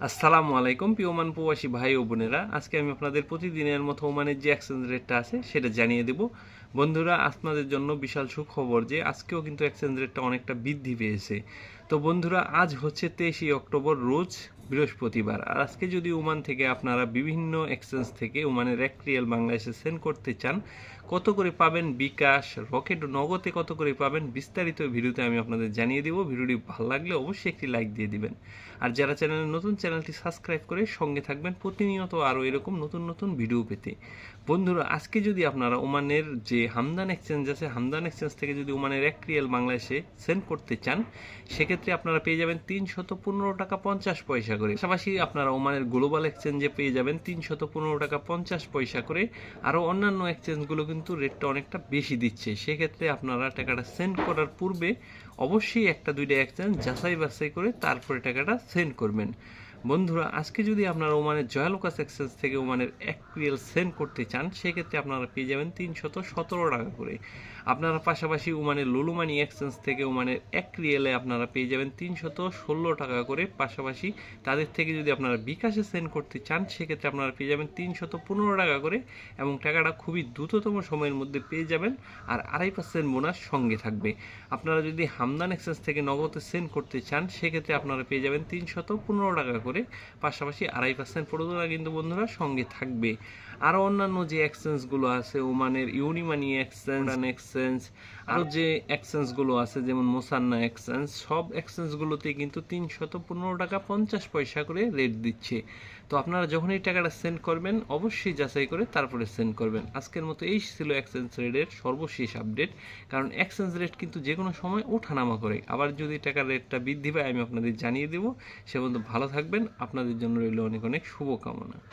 আসসালামু আলাইকুম পিওমান প্রবাসী ভাই ও বোনেরা। আজকে আমি আপনাদের প্রতিদিনের মতো ওমানের যে এক্সচেঞ্জ রেটটা আছে, সেটা জানিয়ে দেব। বন্ধুরা, আপনাদের জন্য বিশাল সুখবর যে আজকেও কিন্তু এক্সচেঞ্জ রেটটা অনেকটা বৃদ্ধি পেয়েছে। তো বন্ধুরা, আজ হচ্ছে তেইশে অক্টোবর, রোজ বৃহস্পতিবার। আর আজকে যদি ওমান থেকে আপনারা বিভিন্ন এক্সচেঞ্জ থেকে ওমানের এক রিয়েল বাংলাদেশে সেন্ড করতে চান কত করে পাবেন বিকাশ, রকেট নগদে কত করে পাবেন বিস্তারিত ভিডিওতে আমি আপনাদের জানিয়ে দেবো। ভিডিওটি ভালো লাগলে অবশ্যই একটি লাইক দিয়ে দিবেন। আর যারা চ্যানেলে নতুন, চ্যানেলটি সাবস্ক্রাইব করে সঙ্গে থাকবেন প্রতিনিয়ত আরও এরকম নতুন নতুন ভিডিও পেতে। বন্ধুরা, আজকে যদি আপনারা ওমানের যে হামদান এক্সচেঞ্জ আছে, হামদান এক্সচেঞ্জ থেকে যদি ওমানের এক রিয়েল বাংলাদেশে সেন্ড করতে চান, সেক্ষেত্রে আপনারা পেয়ে যাবেন তিনশত পনেরো টাকা পঞ্চাশ পয়সা করে। পাশাপাশি আপনারা ওমানের গ্লোবাল এক্সচেঞ্জে পেয়ে যাবেন তিনশত পনেরো টাকা পঞ্চাশ পয়সা করে। আরও অন্যান্য এক্সচেঞ্জগুলো কিন্তু রেটটা অনেকটা বেশি দিচ্ছে। সেক্ষেত্রে আপনারা টাকাটা সেন্ড করার পূর্বে অবশ্যই একটা, দুইটা এক্সচেঞ্জ যাচাই বাছাই করে তারপরে টাকাটা সেন্ড করবেন। বন্ধুরা, আজকে যদি আপনারা ওমানের জয়ালোকাস এক্সচেঞ্জ থেকে ওমানের এক রিয়েল সেন্ড করতে চান, সেক্ষেত্রে আপনারা পেয়ে যাবেন তিনশত সতেরো টাকা করে। আপনারা পাশাপাশি ওমানের লুলুমানি এক্সচেঞ্জ থেকে ওমানের এক রিয়েলে আপনারা পেয়ে যাবেন তিনশত ষোলো টাকা করে। পাশাপাশি তাদের থেকে যদি আপনারা বিকাশে সেন্ড করতে চান, সেক্ষেত্রে আপনারা পেয়ে যাবেন তিনশত পনেরো টাকা করে এবং টাকাটা খুবই দ্রুততম সময়ের মধ্যে পেয়ে যাবেন আর আড়াই পার্সেন্ট বোনাস সঙ্গে থাকবে। আপনারা যদি হামদান এক্সচেঞ্জ থেকে নগদে সেন্ড করতে চান, সেক্ষেত্রে আপনারা পেয়ে যাবেন তিনশত পনেরো টাকা করে। পাশাপাশি আড়াই পার্সেন্ট প্রণোদনা কিন্তু বন্ধুরা সঙ্গে থাকবে। আরও অন্যান্য যে এক্সচেঞ্জগুলো আছে, ওমানের ইউনিমানি এক্সচেঞ্জ এক্সচেঞ্জ আরও যে এক্সচেঞ্জগুলো আছে, যেমন মোসান্না এক্সচেঞ্জ সব এক্সচেঞ্জগুলোতেই কিন্তু তিনশত পনেরো টাকা পঞ্চাশ পয়সা করে রেট দিচ্ছে। তো আপনারা যখন এই টাকাটা সেন্ড করবেন, অবশ্যই যাচাই করে তারপরে সেন্ড করবেন। আজকের মতো এই ছিল এক্সচেঞ্জ রেটের সর্বশেষ আপডেট কারণ এক্সচেঞ্জ রেট কিন্তু যে কোনো সময় ওঠানামা করে। আবার যদি টাকার রেটটা বৃদ্ধি পায়, আমি আপনাদের জানিয়ে দেবো। সে পর্যন্ত ভালো থাকবেন আপনাদের জন্য রইল অনেক অনেক শুভকামনা।